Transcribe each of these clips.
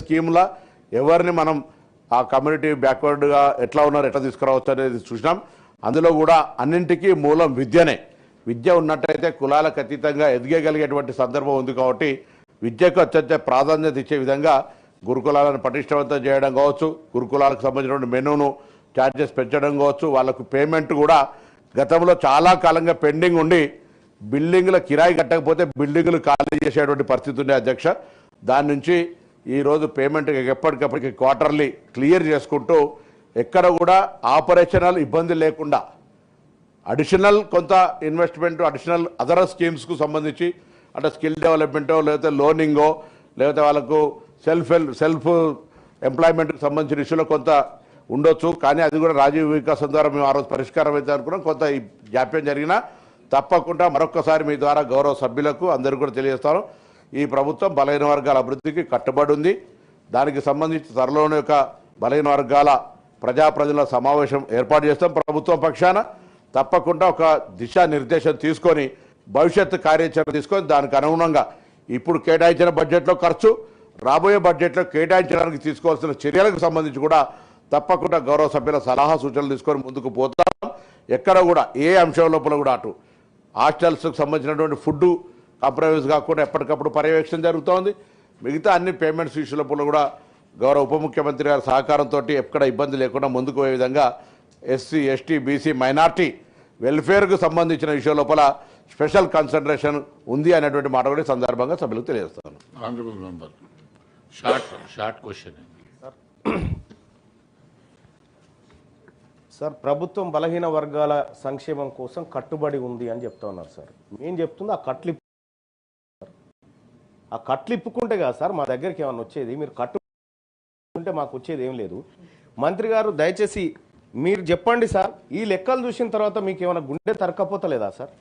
స్కీమ్ల ఎవరిని మనం ఆ కమ్యూనిటీ బ్యాక్వర్డ్గా ఎట్లా ఉన్నారు ఎట్లా తీసుకురావచ్చు అనేది చూసినాం. అందులో కూడా అన్నింటికీ మూలం విద్యనే. విద్య ఉన్నట్టయితే కులాలకు అతీతంగా ఎదిగగలిగేటువంటి సందర్భం ఉంది కాబట్టి విద్యకు అత్యంత ప్రాధాన్యత ఇచ్చే విధంగా గురుకులాలను పటిష్టవంతం చేయడం కావచ్చు గురుకులాలకు సంబంధించిన మెనూను ఛార్జెస్ పెంచడం కావచ్చు వాళ్ళకు పేమెంట్ కూడా గతంలో చాలా కాలంగా పెండింగ్ ఉండి బిల్డింగ్ల కిరాయి కట్టకపోతే బిల్డింగ్లు ఖాళీ చేసేటువంటి పరిస్థితి ఉండే అధ్యక్ష. దాని నుంచి ఈరోజు పేమెంట్ ఎప్పటికప్పటికి క్వార్టర్లీ క్లియర్ చేసుకుంటూ ఎక్కడ కూడా ఆపరేషనల్ ఇబ్బంది లేకుండా అడిషనల్ కొంత ఇన్వెస్ట్మెంట్ అడిషనల్ అదర్ స్కీమ్స్కు సంబంధించి అంటే స్కిల్ డెవలప్మెంటో లేకపోతే లోనింగో లేకపోతే వాళ్ళకు సెల్ఫ్ హెల్ప్ సెల్ఫ్ ఎంప్లాయ్మెంట్కి సంబంధించిన ఇష్యూలో కొంత ఉండొచ్చు. కానీ అది కూడా రాజీవ్ వికాసం ద్వారా మేము ఆ రోజు పరిష్కారం అయితే అనుకున్నాం. కొంత జాప్యం జరిగినా తప్పకుండా మరొకసారి మీ ద్వారా గౌరవ సభ్యులకు అందరూ కూడా తెలియజేస్తాను. ఈ ప్రభుత్వం బలహీన వర్గాల అభివృద్ధికి కట్టుబడి ఉంది. దానికి సంబంధించి త్వరలోని ఒక బలహీన వర్గాల ప్రజాప్రతినిధుల సమావేశం ఏర్పాటు చేస్తాం ప్రభుత్వం పక్షాన. తప్పకుండా ఒక దిశానిర్దేశం తీసుకొని భవిష్యత్తు కార్యాచరణ తీసుకొని దానికి అనుగుణంగా ఇప్పుడు కేటాయించిన బడ్జెట్లో ఖర్చు రాబోయే బడ్జెట్లో కేటాయించడానికి తీసుకోవాల్సిన చర్యలకు సంబంధించి కూడా తప్పకుండా గౌరవ సభ్యుల సలహా సూచనలు తీసుకొని ముందుకు పోతాం. ఎక్కడ కూడా ఏ అంశం లోపల కూడా అటు హాస్టల్స్కు సంబంధించినటువంటి ఫుడ్ కాంప్రమైజ్ కాకుండా ఎప్పటికప్పుడు పర్యవేక్షణ జరుగుతోంది. మిగతా అన్ని పేమెంట్స్ ఇష్యూ లోపల కూడా గౌరవ ఉప ముఖ్యమంత్రి గారి సహకారంతో ఎక్కడ ఇబ్బంది లేకుండా ముందుకు పోయే విధంగా ఎస్సీ ఎస్టీ బీసీ మైనార్టీ వెల్ఫేర్కు సంబంధించిన విషయం లోపల స్పెషల్ కన్సన్ట్రేషన్ ఉంది అనేటువంటి మాట కూడా సందర్భంగా సభ్యులకు తెలియజేస్తాను. సార్ ప్రభుత్వం బలహీన వర్గాల సంక్షేమం కోసం కట్టుబడి ఉంది అని చెప్తా ఉన్నారు సార్. మేము చెప్తుంది? ఆ కట్లు ఆ కట్లు ఇప్పుకుంటే కదా సార్ మా దగ్గరికి ఏమైనా వచ్చేది? మీరు కట్టు ఉంటే మాకు వచ్చేది ఏం లేదు. మంత్రి గారు దయచేసి మీరు చెప్పండి సార్ ఈ లెక్కలు చూసిన తర్వాత మీకు ఏమైనా గుండె తరకపోతలేదా సార్?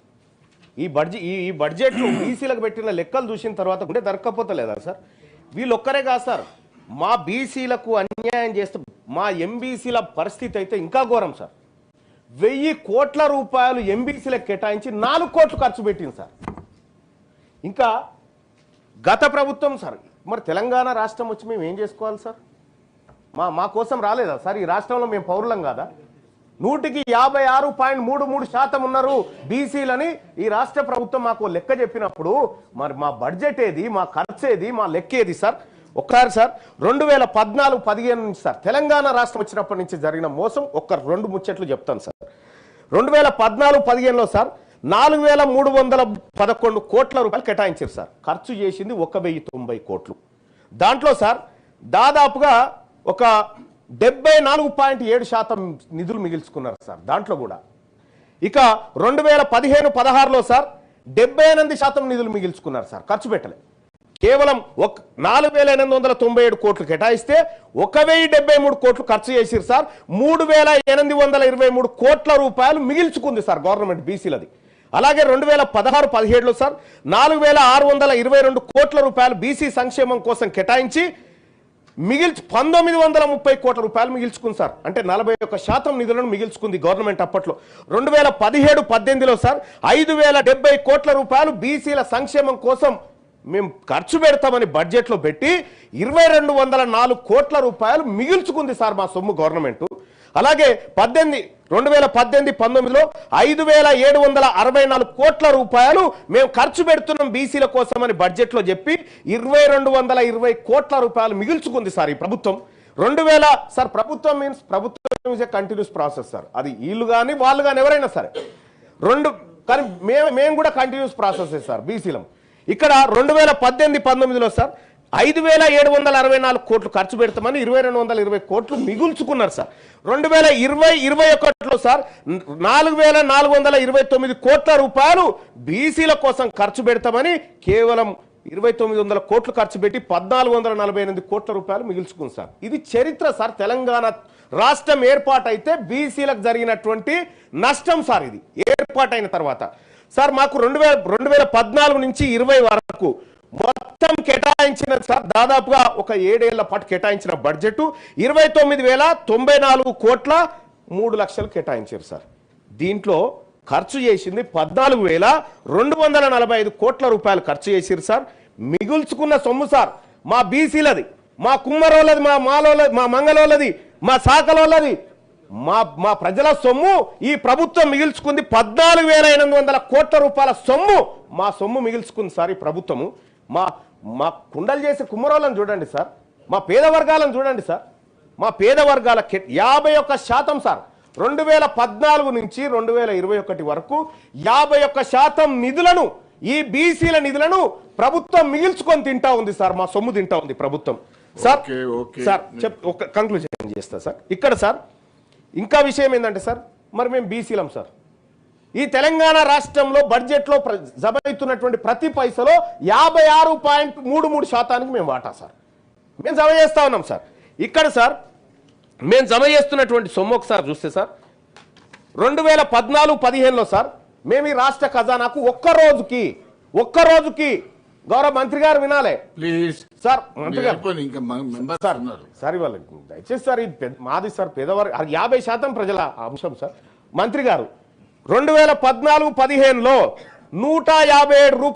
ఈ బడ్జెట్ ఈ ఈ బడ్జెట్లో బీసీలకు పెట్టిన లెక్కలు చూసిన తర్వాత గుండె తరకపోతలేదా సార్? వీళ్ళు ఒక్కరే కాదు సార్ మా బీసీలకు అన్యాయం చేస్తే మా ఎంబీసీల పరిస్థితి అయితే ఇంకా ఘోరం సార్. వెయ్యి కోట్ల రూపాయలు ఎంబీసీలకు కేటాయించి నాలుగు కోట్లు ఖర్చు పెట్టింది సార్. ఇంకా గత ప్రభుత్వం సార్ మరి తెలంగాణ రాష్ట్రం వచ్చి మేము ఏం చేసుకోవాలి సార్? మా మా కోసం రాలేదా సార్? ఈ రాష్ట్రంలో మేము పౌరులం కాదా? నూటికి యాభై ఆరు పాయింట్ మూడు మూడు శాతం ఉన్నారు బీసీలని ఈ రాష్ట్ర ప్రభుత్వం మాకు లెక్క చెప్పినప్పుడు మరి మా బడ్జెట్ ఏది మా ఖర్చు ఏది మా లెక్క ఏది సార్? ఒక్కసారి సార్ రెండు వేల పద్నాలుగు పదిహేను నుంచి సార్ తెలంగాణ రాష్ట్రం వచ్చినప్పటి నుంచి జరిగిన మోసం ఒక్క రెండు ముచ్చట్లు చెప్తాను సార్. రెండు వేల పద్నాలుగు పదిహేనులో సార్ నాలుగు వేల మూడు వందల పదకొండు కోట్ల రూపాయలు కేటాయించారు సార్. ఖర్చు చేసింది ఒక వెయ్యి తొంభై కోట్లు. దాంట్లో సార్ దాదాపుగా ఒక డెబ్బై నాలుగు పాయింట్ ఏడు శాతం నిధులు మిగిల్చుకున్నారు సార్ దాంట్లో కూడా. ఇక రెండు వేల పదిహేను పదహారులో సార్ డెబ్బై ఎనిమిది శాతం నిధులు మిగిల్చుకున్నారు సార్ ఖర్చు పెట్టలే. కేవలం ఒక నాలుగు వేల ఎనిమిది వందల తొంభై ఏడు కోట్లు కేటాయిస్తే ఒక వెయ్యి డెబ్బై మూడు కోట్లు ఖర్చు చేసిరు సార్. మూడు వేల ఎనిమిది వందల ఇరవై మూడు కోట్ల రూపాయలు మిగిల్చుకుంది సార్ గవర్నమెంట్ బీసీలది. అలాగే రెండు వేల పదహారు పదిహేడులో సార్ నాలుగు వేల ఆరు వందల ఇరవై రెండు కోట్ల రూపాయలు బీసీ సంక్షేమం కోసం కేటాయించి మిగిల్చి పంతొమ్మిది వందల ముప్పై కోట్ల రూపాయలు మిగిల్చుకుంది సార్. అంటే నలభై ఒక్క శాతం నిధులను మిగిల్చుకుంది గవర్నమెంట్ అప్పట్లో. రెండు వేల పదిహేడు పద్దెనిమిదిలో సార్ ఐదు వేల డెబ్బై కోట్ల రూపాయలు బీసీల సంక్షేమం కోసం మేము ఖర్చు పెడతామని బడ్జెట్లో పెట్టి ఇరవై రెండు వందల నాలుగు కోట్ల రూపాయలు మిగిల్చుకుంది సార్ మా సొమ్ము గవర్నమెంట్. అలాగే పద్దెనిమిది రెండు వేల పద్దెనిమిది పంతొమ్మిదిలో ఐదు వేల ఏడు వందల అరవై నాలుగు కోట్ల రూపాయలు మేము ఖర్చు పెడుతున్నాం బీసీల కోసమని బడ్జెట్లో చెప్పి ఇరవై రెండు వందల ఇరవై కోట్ల రూపాయలు మిగుల్చుకుంది సార్ ఈ ప్రభుత్వం. రెండు వేల సార్ ప్రభుత్వం మీన్స్ ప్రభుత్వం is a continuous process sir. అది వీళ్ళు కానీ వాళ్ళు కానీ ఎవరైనా సరే. రెండు కానీ మేము మేము కూడా కంటిన్యూస్ ప్రాసెస్ సార్ బీసీలం. ఇక్కడ రెండు వేల పద్దెనిమిది పంతొమ్మిదిలో సార్ ఐదు వేల ఏడు వందల అరవై నాలుగు కోట్లు ఖర్చు పెడతామని ఇరవై రెండు వందల ఇరవై కోట్లు మిగుల్చుకున్నారు సార్. రెండు వేల ఇరవై ఇరవై ఒకటిలో సార్ నాలుగు వేల నాలుగు వందల ఇరవై తొమ్మిది కోట్ల రూపాయలు బీసీల కోసం ఖర్చు పెడతామని కేవలం ఇరవై తొమ్మిది వందల కోట్లు ఖర్చు పెట్టి పద్నాలుగు వందల నలభై ఎనిమిది కోట్ల రూపాయలు మిగుల్చుకుంది సార్. ఇది చరిత్ర సార్ తెలంగాణ రాష్ట్రం ఏర్పాటైతే బీసీలకు జరిగినటువంటి నష్టం సార్ ఇది ఏర్పాటైన తర్వాత. సార్ మాకు రెండు వేల రెండు వేల పద్నాలుగు నుంచి ఇరవై వరకు మొత్తం కేటాయించిన సార్ దాదాపుగా ఒక ఏడేళ్ళ పాటు కేటాయించిన బడ్జెట్ ఇరవై తొమ్మిది వేల తొంభై నాలుగు కోట్ల మూడు లక్షలు కేటాయించారు సార్. దీంట్లో ఖర్చు చేసింది పద్నాలుగు వేల రెండు వందల నలభై ఐదు కోట్ల రూపాయలు ఖర్చు చేసిరు సార్. మిగుల్చుకున్న సొమ్ము సార్. మా బీసీలది మా కుమ్మరోళ్ళది మా మాలోళ్ళది మా మంగళోళ్ళది మా శాఖలోళ్ళది మా మా ప్రజల సొమ్ము ఈ ప్రభుత్వం మిగిల్చుకుంది పద్నాలుగు వేల ఎనిమిది వందల కోట్ల రూపాయల సొమ్ము మా సొమ్ము మిగిల్చుకుంది సార్ ఈ ప్రభుత్వము. మా మా కుండలు చేసే కుమ్మరోళ్ళని చూడండి సార్. మా పేద వర్గాలను చూడండి సార్. మా పేద వర్గాల యాభై ఒక్క శాతం సార్. రెండు వేల పద్నాలుగు నుంచి రెండు వేల ఇరవై ఒకటి వరకు యాభై ఒక్క శాతం నిధులను ఈ బీసీల నిధులను ప్రభుత్వం మిగిల్చుకొని తింటా ఉంది సార్. మా సొమ్ము తింటా ఉంది ప్రభుత్వం. సార్. సార్ చెప్ ఒక కంక్లూజన్ చేస్తా సార్. ఇక్కడ సార్ ఇంకా విషయం ఏంటంటే సార్ మరి మేము బీసీలం సార్. ఈ తెలంగాణ రాష్ట్రంలో బడ్జెట్లో ప్ర- జమ అవుతున్నటువంటి ప్రతి పైసలో యాభై ఆరు పాయింట్ మూడు మూడు శాతానికి మేము వాటా సార్. మేము జమ చేస్తా ఉన్నాం సార్. ఇక్కడ సార్ మేము జమ చేస్తున్నటువంటి సొమ్ము ఒకసారి చూస్తే సార్ రెండు వేల పద్నాలుగు పదిహేనులో సార్ మేము ఈ రాష్ట్ర ఖజానాకు ఒక్క రోజుకి ఒక్క రోజుకి గౌరవ మంత్రి గారు వినాలే. ప్లీజ్. సార్ మంత్రి గారు. సార్ ఇవాళ దయచేసి సార్ ఇది మాది సార్ పేదవారి యాభై శాతం ప్రజల అంశం సార్. మంత్రి గారు రెండు వేల పద్నాలుగు పదిహేనులో నూట యాభై ఏడు రూపాయలు